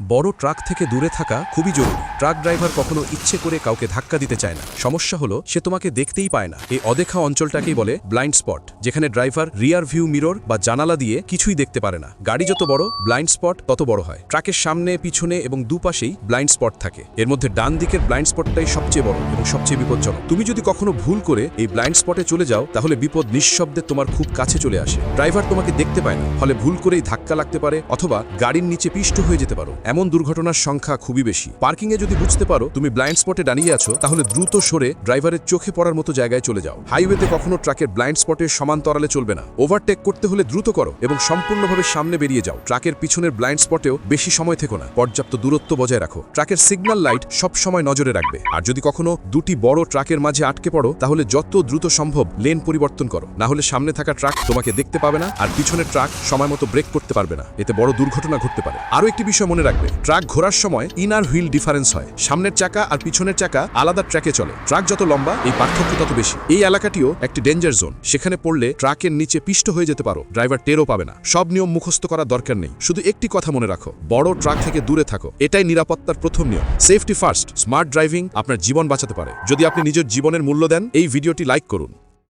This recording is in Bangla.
বড় ট্রাক থেকে দূরে থাকা খুবই জরুরি। ট্রাক ড্রাইভার কখনো ইচ্ছে করে কাউকে ধাক্কা দিতে চায় না। সমস্যা হলো, সে তোমাকে দেখতেই পায় না। এই অদেখা অঞ্চলটাকেই বলে ব্লাইন্ড স্পট, যেখানে ড্রাইভার রিয়ার ভিউ মিরর বা জানালা দিয়ে কিছুই দেখতে পারে না। গাড়ি যত বড়, ব্লাইন্ড স্পট তত বড় হয়। ট্রাকের সামনে, পিছনে এবং দুপাশেই ব্লাইন্ড স্পট থাকে। এর মধ্যে ডান দিকের ব্লাইন্ড স্পটটাই সবচেয়ে বড় এবং সবচেয়ে বিপজ্জনক। তুমি যদি কখনো ভুল করে এই ব্লাইন্ড স্পটে চলে যাও, তাহলে বিপদ নিঃশব্দে তোমার খুব কাছে চলে আসে। ড্রাইভার তোমাকে দেখতে পায় না, ফলে ভুল করেই ধাক্কা লাগতে পারে অথবা গাড়ির নিচে পিষ্ট হয়ে যেতে পারো। এমন দুর্ঘটনার সংখ্যা খুবই বেশি। পার্কিংয়ে যদি বুঝতে পারো, তুমি ব্লাইন্ড স্পটে দাঁড়িয়ে আছো, তাহলে দ্রুত সরে ড্রাইভারের চোখে পড়ার মতো জায়গায় চলে যাও। হাইওয়েতে কখনো ট্রাকের ব্লাইন্ড স্পটের সমান্তরালে চলবে না। ওভারটেক করতে হলে দ্রুত করো এবং সম্পূর্ণভাবে সামনে বেরিয়ে যাও। ট্রাকের পিছনের ব্লাইন্ড স্পটেও বেশি সময় থেকো না। পর্যাপ্ত দূরত্ব বজায় রাখো। ট্রাকের সিগন্যাল লাইট সব সময় নজরে রাখবে। আর যদি কখনো দুটি বড় ট্রাকের মাঝে আটকে পড়ো, তাহলে যত দ্রুত সম্ভব লেন পরিবর্তন করো। না হলে সামনে থাকা ট্রাক তোমাকে দেখতে পাবে না, আর পিছনের ট্রাক সময় মতো ব্রেক করতে পারবে না। এতে বড় দুর্ঘটনা ঘটতে পারে। আরও একটি বিষয় মনে রাখবে। ট্রাক ঘোরার সময় ইনার হুইল ডিফারেন্স হয়। সামনের চাকা আর পিছনের চাকা আলাদা ট্র্যাকে চলে। ট্রাক যত লম্বা, এই পার্থক্য তত বেশি। এই এলাকাটিও একটি ডেঞ্জার জোন সেখানে পড়লে ট্রাকের নিচে পিষ্ট হয়ে যেতে পারো। ড্রাইভার টেরও পাবে না। সব নিয়ম মুখস্থ করার দরকার নেই। শুধু একটি কথা মনে রাখো। বড় ট্রাক থেকে দূরে থাকো। এটাই নিরাপত্তার প্রথম নিয়ম। সেফটি ফার্স্ট স্মার্ট ড্রাইভিং আপনার জীবন বাঁচাতে পারে। যদি আপনি নিজের জীবনের মূল্য দেন, এই ভিডিওটি লাইক করুন।